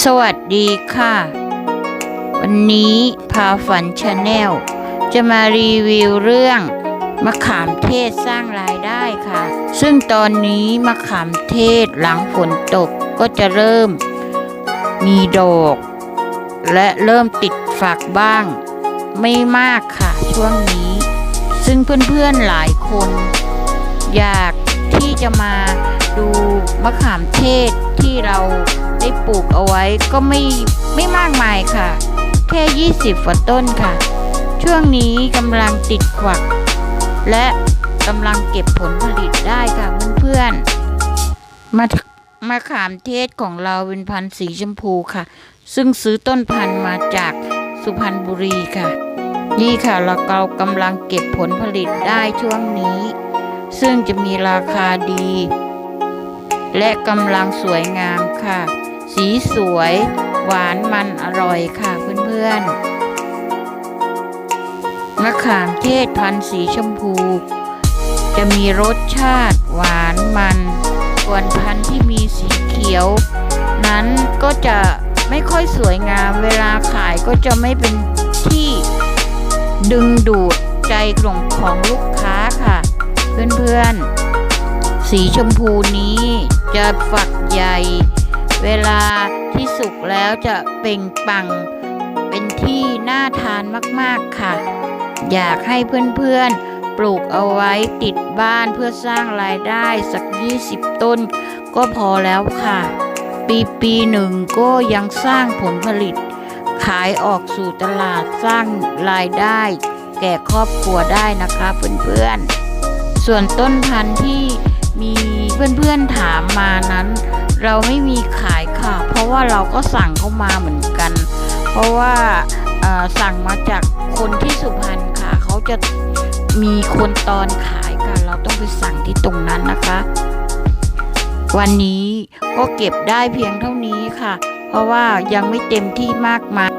สวัสดีค่ะ วันนี้พาฝันชาแนลจะมารีวิวเรื่องมะขามเทศสร้างรายได้ค่ะ ซึ่งตอนนี้มะขามเทศหลังฝนตกก็จะเริ่มมีดอก และเริ่มติดฝักบ้าง ไม่มากค่ะช่วงนี้ ซึ่งเพื่อนๆหลายคน อยากที่จะมาดูมะขามเทศที่เรา ได้ปลูกเอาไว้ก็ไม่ไม่มากมายค่ะ แค่ 20ฝ่าต้นค่ะ ช่วงนี้กำลังติดขวัก และกำลังเก็บผลผลิตได้ค่ะเพื่อนๆมามาขามเทศของเราเป็นพันธุ์สีชมพูค่ะ ซึ่งซื้อต้นพันธุ์มาจากสุพรรณบุรีค่ะ นี่ค่ะเราเรากำลังเก็บผลผลิตได้ช่วงนี้ ซึ่งจะมีราคาดี และกำลังสวยงามค่ะ สีสวย หวานมันอร่อยค่ะเพื่อนๆมะขามเทศพันธุ์สีชมพู จะมีรสชาติหวานมัน ส่วนพันธุ์ที่มีสีเขียว นั้นก็จะไม่ค่อยสวยงามเวลาขายก็จะไม่เป็นที่ดึงดูดใจกลุ่มของลูกค้าค่ะ เพื่อนๆ สีชมพูนี้จะฝักใหญ่ เวลาที่สุกแล้วจะเปล่งปัง เป็นที่น่าทานมากๆค่ะ อยากให้เพื่อนๆ ปลูกเอาไว้ติดบ้านเพื่อสร้างรายได้สัก 20 ต้น ก็พอแล้วค่ะ ปีปีหนึ่งก็ยังสร้างผลผลิต ขายออกสู่ตลาดสร้างรายได้ แก่ครอบครัวได้นะคะเพื่อนๆ ส่วนต้นพันธุ์ที่มีเพื่อนๆถามมานั้น เราไม่มีขายค่ะ เพราะว่าเราก็สั่งเข้ามาเหมือนกัน เพราะว่าสั่งมาจากคนที่สุพรรณค่ะ เขาจะมีคนตอนขายค่ะ เราต้องไปสั่งที่ตรงนั้นนะคะ วันนี้ก็เก็บได้เพียงเท่านี้ค่ะ เพราะว่ายังไม่เต็มที่มากมาย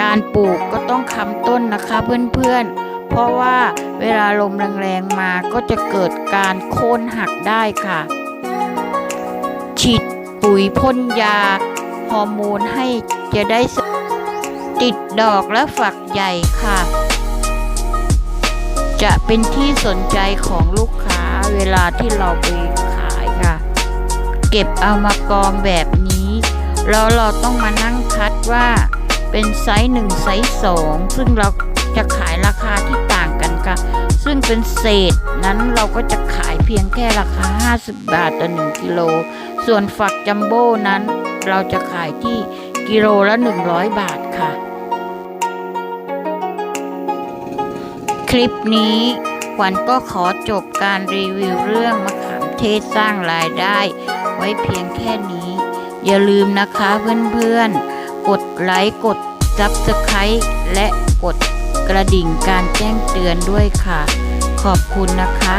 การปลูกก็ต้องค้ำต้นนะคะเพื่อนๆ เพราะว่าเวลาลมแรงๆมาก็จะเกิดการโค่นหักได้ค่ะฉีด ปุ๋ยพ่นยา ฮอร์โมนให้จะได้ติดดอกและฝักใหญ่ค่ะ จะเป็นที่สนใจของลูกค้าเวลาที่เราไปขายค่ะ เก็บเอามากองแบบนี้ แล้วเราต้องมานั่งคัดว่าเป็นไซส์หนึ่งไซส์สองซึ่งเราจะขายราคาที่ต่างกันค่ะ ซึ่งเป็นเศษนั้นเราก็จะขายเพียงแค่ราคา 50 บาทต่อ1กิโล ส่วนฝักจัมโบ้นั้นเราจะขายที่กิโลละ 100 บาทค่ะ คลิปนี้ขวัญก็ขอจบการรีวิวเรื่องมะขามเทศสร้างรายได้ ไว้เพียงแค่นี้ อย่าลืมนะคะเพื่อนๆ กดไลค์กด Subscribe และกดกระดิ่งการแจ้งเตือนด้วยค่ะ ขอบคุณนะคะ